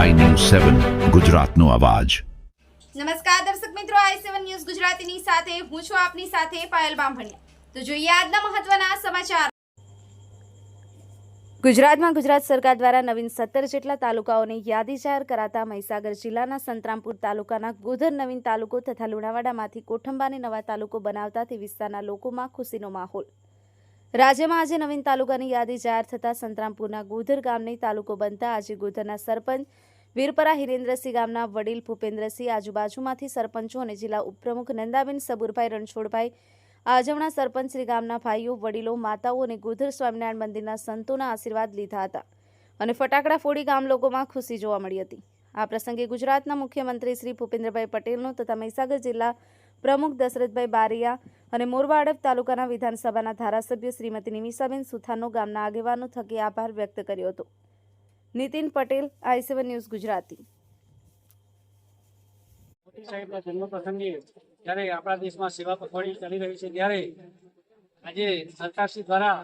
સેવન ગુજરાતનો અવાજ. નમસ્કાર દર્શક મિત્રો આઈ સેવન ન્યૂઝ ગુજરાતીની સાથે હું છું આપની સાથે પાયલ બામભણિયા. તો જોઈએ આજના મહત્વના સમાચાર. ગુજરાતમાં ગુજરાત સરકાર દ્વારા નવીન સત્તર જેટલા તાલુકાઓની યાદી જાહેર કરાતા મહીસાગર જિલ્લાના સંતરામપુર તાલુકાના ગોધર નવીન તાલુકો તથા લુણાવાડામાંથી કોઠંબાને નવા તાલુકો બનાવતા તે વિસ્તારના લોકોમાં ખુશીનો માહોલ. રાજ્યમાં આજે નવીન તાલુકાની યાદી જાહેર થતાં સંતરામપુરના ગોધર ગામની તાલુકો બનતા આજે ગોધરના સરપંચ વીરપરા હિરેન્દ્રસિંહ ગામના વડીલ ભૂપેન્દ્રસિંહ આજુબાજુમાંથી સરપંચો અને જિલ્લા ઉપપ્રમુખ નંદાબેન સબુરભાઈ રણછોડભાઈ આજવણા સરપંચ શ્રી ગામના ભાઈઓ, વડીલો, માતાઓ અને ગોધર સ્વામિનારાયણ મંદિરના સંતોના આશીર્વાદ લીધા હતા અને ફટાકડા ફોડી ગામ લોકોમાં ખુશી જોવા મળી હતી. આ પ્રસંગે ગુજરાતના મુખ્યમંત્રી શ્રી ભૂપેન્દ્રભાઈ પટેલનો તથા મહીસાગર જિલ્લા પ્રમુખ દશરથભાઈ બારિયા અને મોરવાડપ તાલુકાના વિધાનસભાના ધારાસભ્ય શ્રીમતી નિમિષાબેન સુથાનો ગામના આગેવાનો થકી આભાર વ્યક્ત કર્યો હતો. Nitin Patel, I seven news Gujarati. Modi આપણા દેશમાં સેવા પખવાડી ચાલી રહી છે, ત્યારે આજે સરકારશ્રી દ્વારા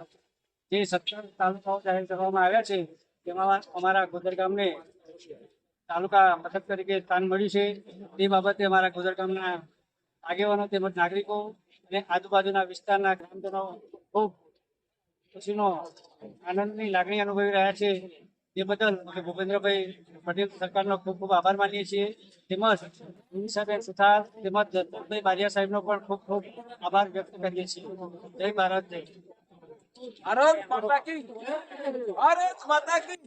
જે સત્તર તાલુકાઓ જાહેર કરવામાં આવ્યા છે, તેમાં અમારા ગોદર ગામને તાલુકા મથક તરીકે સ્થાન મળ્યું છે. તે બાબતે અમારા ગોદર ગામના આગેવાનો તેમજ નાગરિકો અને આજુબાજુના વિસ્તારના ગ્રામજનો ખૂબ ખુશીનો, આનંદની લાગણી અનુભવી રહ્યા છે. તે બદલ અમે ભૂપેન્દ્રભાઈ પટેલ સરકારનો ખૂબ ખૂબ આભાર માનીએ છીએ. તેમજ નિમિષાબેન સુથાર તેમજ દત્તભાઈ બારિયા સાહેબનો પણ ખૂબ ખૂબ આભાર વ્યક્ત કરીએ છીએ. જય ભારત જય ભારત માતા કી ભારત માતા કી